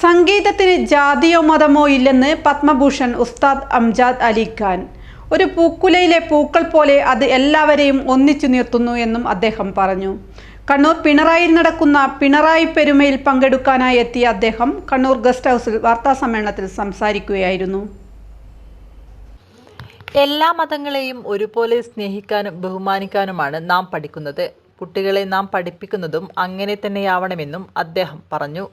സംഗീതത്തിന് ജാതിയോ മതമോ ഇല്ലെന്ന് പത്മഭൂഷൺ ഉസ്താദ് അംജാദ് അലി ഖാൻ. ഒരു പൂക്കുലയിലെ പൂക്കൾ പോലെ അത് എല്ലാവരെയും ഒന്നിച്ചു നിർത്തുന്നു എന്നും അദ്ദേഹം പറഞ്ഞു. കണ്ണൂർ പിണറായിൽ നടക്കുന്ന പിണറായി പെരുമയിൽ പങ്കെടുക്കാനായി എത്തിയ അദ്ദേഹം കണ്ണൂർ ഗസ്റ്റ് ഹൗസിൽ വാർത്താസമ്മേളനത്തിൽ സംസാരിക്കുകയായിരുന്നു. എല്ലാ മതങ്ങളെയും ഒരുപോലെ സ്നേഹിക്കാനും ബഹുമാനിക്കാനുമാണ് നാം പഠിക്കുന്നത്. കുട്ടികളെ നാം പഠിപ്പിക്കുന്നതും അങ്ങനെ തന്നെയാവണമെന്നും അദ്ദേഹം പറഞ്ഞു.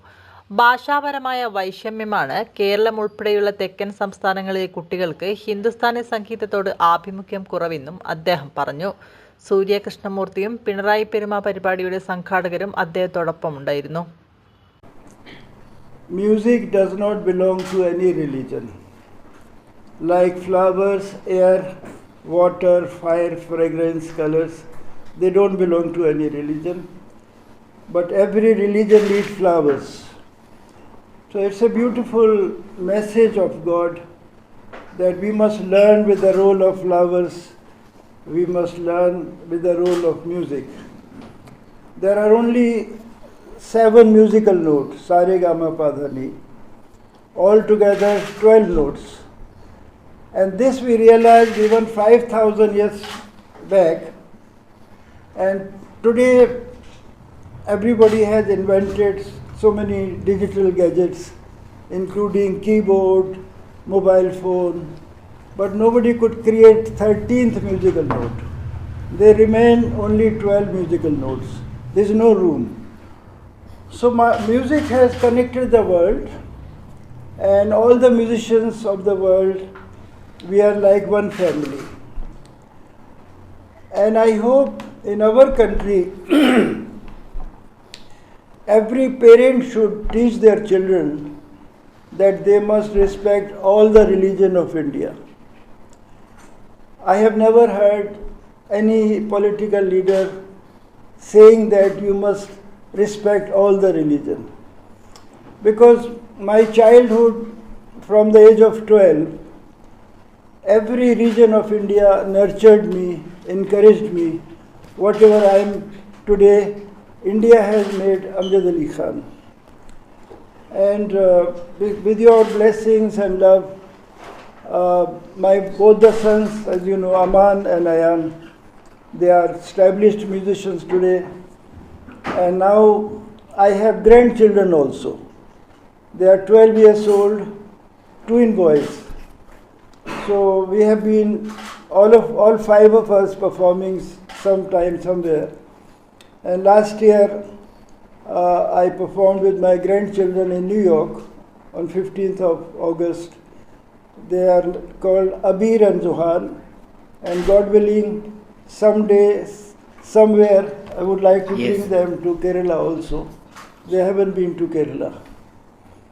ഭാഷാപരമായ വൈഷമ്യമാണ് കേരളം ഉൾപ്പെടെയുള്ള തെക്കൻ സംസ്ഥാനങ്ങളിലെ കുട്ടികൾക്ക് ഹിന്ദുസ്ഥാനി സംഗീതത്തോട് ആഭിമുഖ്യം കുറവെന്നും അദ്ദേഹം പറഞ്ഞു. സൂര്യകൃഷ്ണമൂർത്തിയും പിണറായി പെരുമ പരിപാടിയുടെ സംഘാടകരും അദ്ദേഹത്തോടൊപ്പം ഉണ്ടായിരുന്നു. Music does not belong to any religion like flowers air water fire fragrance colours they don't belong to any religion but every religion lead flowers So it's a beautiful message of God that we must learn with the role of flowers, we must learn with the role of music. There are only seven musical notes, Sare Gama Padhani, altogether 12 notes. And this we realized even 5,000 years back. And today, everybody has invented so many digital gadgets, including keyboard, mobile phone, but nobody could create 13th musical note. There remain only 12 musical notes. There is no room. So my music has connected the world, and all the musicians of the world, we are like one family. And I hope in our country, every parent should teach their children that they must respect all the religion of India. I have never heard any political leader saying that you must respect all the religion. Because my childhood, from the age of 12, every region of India nurtured me, encouraged me. Whatever I am today, India has made Amjad Ali Khan. And uh, with, with your blessings and love, uh, my both the sons, as you know, Aman and Ayan, they are established musicians today. And now I have grandchildren also. They are 12 years old, twin boys. So we have been all of all five of us performing sometime somewhere. And last year uh, I performed with my grandchildren in New York on 15th of August. They are called Abir and Zuhan. And God willing, someday, somewhere, I would like to Yes. bring them to Kerala also. They haven't been to Kerala.